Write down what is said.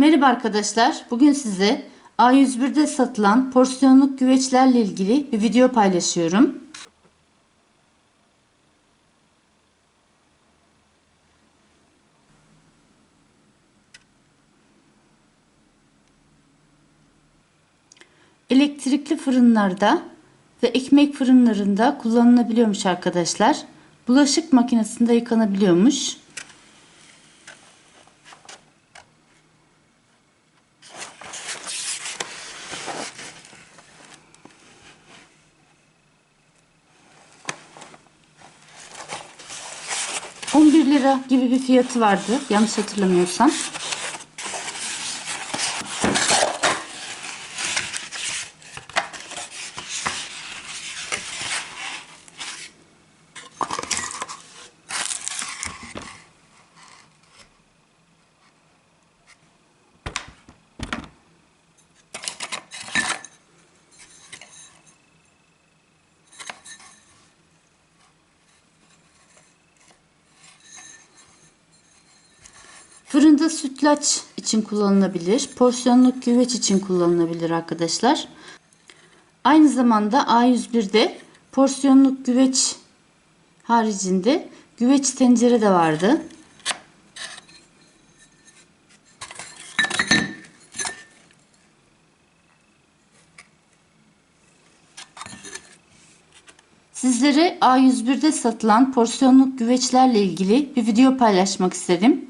Merhaba arkadaşlar. Bugün size A101'de satılan porsiyonluk güveçlerle ilgili bir video paylaşıyorum. Elektrikli fırınlarda ve ekmek fırınlarında kullanılabiliyormuş arkadaşlar. Bulaşık makinesinde yıkanabiliyormuş. ...11 lira gibi bir fiyatı vardı. Yanlış hatırlamıyorsam. Fırında sütlaç için kullanılabilir. Porsiyonluk güveç için kullanılabilir arkadaşlar. Aynı zamanda A101'de porsiyonluk güveç haricinde güveç tencere de vardı. Sizlere A101'de satılan porsiyonluk güveçlerle ilgili bir video paylaşmak istedim.